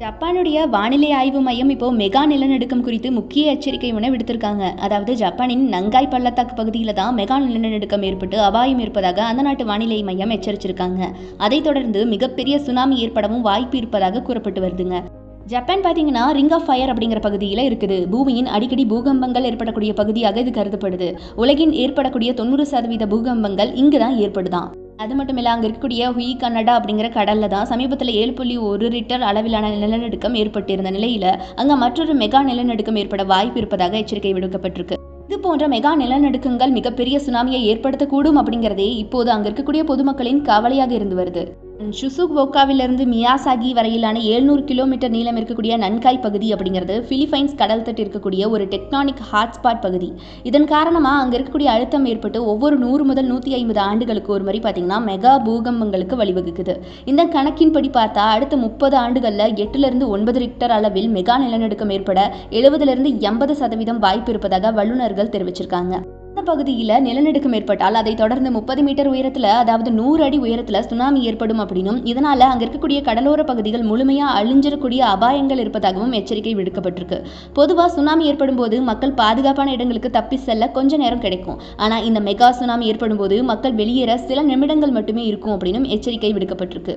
ஜப்பானுடைய வானிலை ஆய்வு மையம் இப்போ மெகா நிலநடுக்கம் குறித்து முக்கிய எச்சரிக்கை ஒன்று விடுத்திருக்காங்க. அதாவது ஜப்பானின் நங்காய் பள்ளத்தாக்கு பகுதியில் தான் மெகா நிலநடுக்கம் ஏற்பட்டு அபாயம் இருப்பதாக அந்த நாட்டு வானிலை மையம் எச்சரிச்சிருக்காங்க. அதைத் தொடர்ந்து மிகப்பெரிய சுனாமி ஏற்படவும் வாய்ப்பு இருப்பதாக கூறப்பட்டு வருதுங்க. ஜப்பான் பார்த்தீங்கன்னா ரிங் ஆஃப் ஃபயர் அப்படிங்கிற பகுதியில் இருக்குது. பூமியின் அடிக்கடி பூகம்பங்கள் ஏற்படக்கூடிய பகுதியாக இது கருதப்படுது. உலகின் ஏற்படக்கூடிய தொண்ணூறு சதவீத பூகம்பங்கள் இங்கு தான் ஏற்படுதான். அது மட்டும் இல்லை அங்கே இருக்கக்கூடிய ஹுயி கன்னடா அப்படிங்கிற கடலில் தான் சமீபத்தில் ஏழு புள்ளி ஒரு ரிட்டர் அளவிலான நிலநடுக்கம் ஏற்பட்டிருந்த நிலையில் அங்கே மற்றொரு மெகா நிலநடுக்கம் ஏற்பட வாய்ப்பு இருப்பதாக எச்சரிக்கை விடுக்கப்பட்டிருக்கு. இது போன்ற மெகா நிலநடுக்கங்கள் மிகப்பெரிய சுனாமியை ஏற்படுத்தக்கூடும் அப்படிங்கிறதே இப்போது அங்கே இருக்கக்கூடிய பொதுமக்களின் கவலையாக இருந்து வருது. ஷுசுகோக்காவிலிருந்து மியாசாகி வரையிலான எழுநூறு கிலோமீட்டர் நீளம் இருக்கக்கூடிய நன்காய் பகுதி அப்படிங்கிறது பிலிப்பைன்ஸ் கடல் தட்டு இருக்கக்கூடிய ஒரு டெக்டானிக் ஹாட்ஸ்பாட் பகுதி. இதன் காரணமாக அங்கே இருக்கக்கூடிய அழுத்தம் ஏற்பட்டு ஒவ்வொரு நூறு முதல் நூற்றி ஐம்பது ஆண்டுகளுக்கு ஒரு மாதிரி பார்த்தீங்கன்னா மெகா பூகம்பங்களுக்கு வழிவகுக்குது. இந்த கணக்கின்படி பார்த்தா அடுத்த முப்பது ஆண்டுகளில் எட்டுலேருந்து ஒன்பது ரிக்டர் அளவில் மெகா நிலநடுக்கம் ஏற்பட எழுபதுலேருந்து எண்பது சதவீதம் வாய்ப்பு இருப்பதாக வல்லுநர்கள் தெரிவிச்சிருக்காங்க. பகுதியில் நிலநடுக்கம் ஏற்பட்டால் அதை தொடர்ந்து முப்பது மீட்டர் உயரத்தில் அதாவது நூறு அடி உயரத்தில் சுனாமி ஏற்படும் அப்படின்னும் இதனால் அங்கே இருக்கக்கூடிய கடலோர பகுதிகள் முழுமையாக அழிஞ்சிடக்கூடிய அபாயங்கள் இருப்பதாகவும் எச்சரிக்கை விடுக்கப்பட்டிருக்கு. பொதுவாக சுனாமி ஏற்படும் போது மக்கள் பாதுகாப்பான இடங்களுக்கு தப்பி செல்ல கொஞ்ச நேரம் கிடைக்கும். ஆனால் இந்த மெகா சுனாமி ஏற்படும் போது மக்கள் வெளியேற சில நிமிடங்கள் மட்டுமே இருக்கும் அப்படின்னும் எச்சரிக்கை விடுக்கப்பட்டிருக்கு.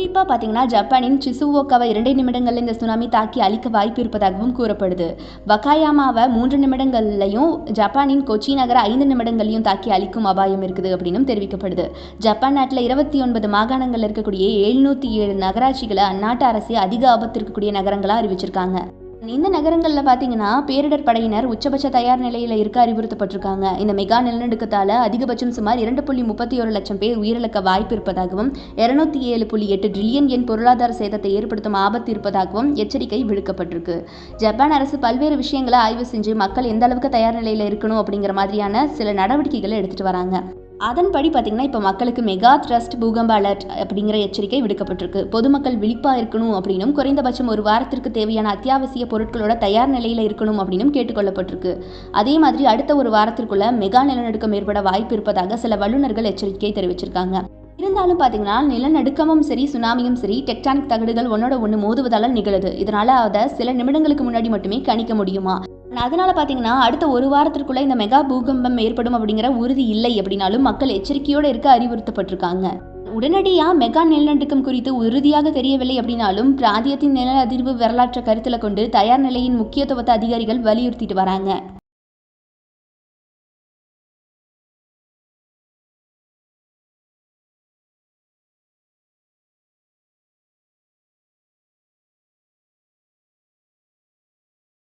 குறிப்பாக பார்த்தீங்கன்னா ஜப்பானின் சிசுவோக்காவை இரண்டே நிமிடங்களில் இந்த சுனாமி தாக்கி அழிக்க வாய்ப்பு இருப்பதாகவும் கூறப்படுது. வக்காயாமாவை மூன்று நிமிடங்கள்லையும் ஜப்பானின் கொச்சி நகர ஐந்து நிமிடங்களையும் தாக்கி அழிக்கும் அபாயம் இருக்குது அப்படின்னும் தெரிவிக்கப்படுது. ஜப்பான் நாட்டில் இருபத்தி ஒன்பது மாகாணங்கள் இருக்கக்கூடிய எழுநூற்றி ஏழு நகராட்சிகளை அந்நாட்டு அரசு அதிக ஆபத்து இருக்கக்கூடிய நகரங்களாக அறிவிச்சிருக்காங்க. இந்த நகரங்களில் பார்த்தீங்கன்னா பேரிடர் படையினர் உச்சபட்ச தயார் நிலையில் இருக்க அறிவுறுத்தப்பட்டிருக்காங்க. இந்த மெகா நிலநடுக்கத்தால் அதிகபட்சம் சுமார் இரண்டு புள்ளி முப்பத்தி ஒரு லட்சம் பேர் உயிரிழக்க வாய்ப்பு இருப்பதாகவும் இருநூத்தி ஏழு புள்ளி எட்டு ட்ரில்லியன் எண் பொருளாதார சேதத்தை ஏற்படுத்தும் ஆபத்து இருப்பதாகவும் எச்சரிக்கை விடுக்கப்பட்டிருக்கு. ஜப்பான் அரசு பல்வேறு விஷயங்களை ஆய்வு செஞ்சு மக்கள் எந்த அளவுக்கு தயார் நிலையில் இருக்கணும் அப்படிங்கிற மாதிரியான சில நடவடிக்கைகளை எடுத்துகிட்டு வராங்க. அதன்படி பார்த்திங்கன்னா இப்போ மக்களுக்கு மெகா த்ரஸ்ட் பூகம்ப அலர்ட் அப்படிங்கிற எச்சரிக்கை விடுக்கப்பட்டிருக்கு. பொதுமக்கள் விழிப்பாக இருக்கணும் அப்படின்னும் குறைந்தபட்சம் ஒரு வாரத்திற்கு தேவையான அத்தியாவசிய பொருட்களோட தயார் நிலையில் இருக்கணும் அப்படின்னும் கேட்டுக்கொள்ளப்பட்டிருக்கு. அதே மாதிரி அடுத்த ஒரு வாரத்திற்குள்ள மெகா நிலநடுக்கம் ஏற்பட வாய்ப்பு இருப்பதாக சில வல்லுநர்கள் எச்சரிக்கை தெரிவிச்சிருக்காங்க. இருந்தாலும் பார்த்தீங்கன்னா நிலநடுக்கமும் சரி சுனாமியும் சரி டெக்டானிக் தகடுகள் ஒன்னோட ஒன்று மோதுவதால் நிகழுது. இதனால் அதை சில நிமிடங்களுக்கு முன்னாடி மட்டுமே கணிக்க முடியுமா? அதனால பார்த்தீங்கன்னா அடுத்த ஒரு வாரத்திற்குள்ள இந்த மெகா பூகம்பம் ஏற்படும் அப்படிங்கிற உறுதி இல்லை அப்படின்னாலும் மக்கள் எச்சரிக்கையோடு இருக்க அறிவுறுத்தப்பட்டிருக்காங்க. உடனடியாக மெகா நிலநடுக்கம் குறித்து உறுதியாக தெரியவில்லை அப்படின்னாலும் பிராந்தியத்தின் நில அதிர்வு வரலாற்றை கருத்தில் கொண்டு தயார் நிலையின் முக்கியத்துவத்தை அதிகாரிகள் வலியுறுத்திட்டு வராங்க.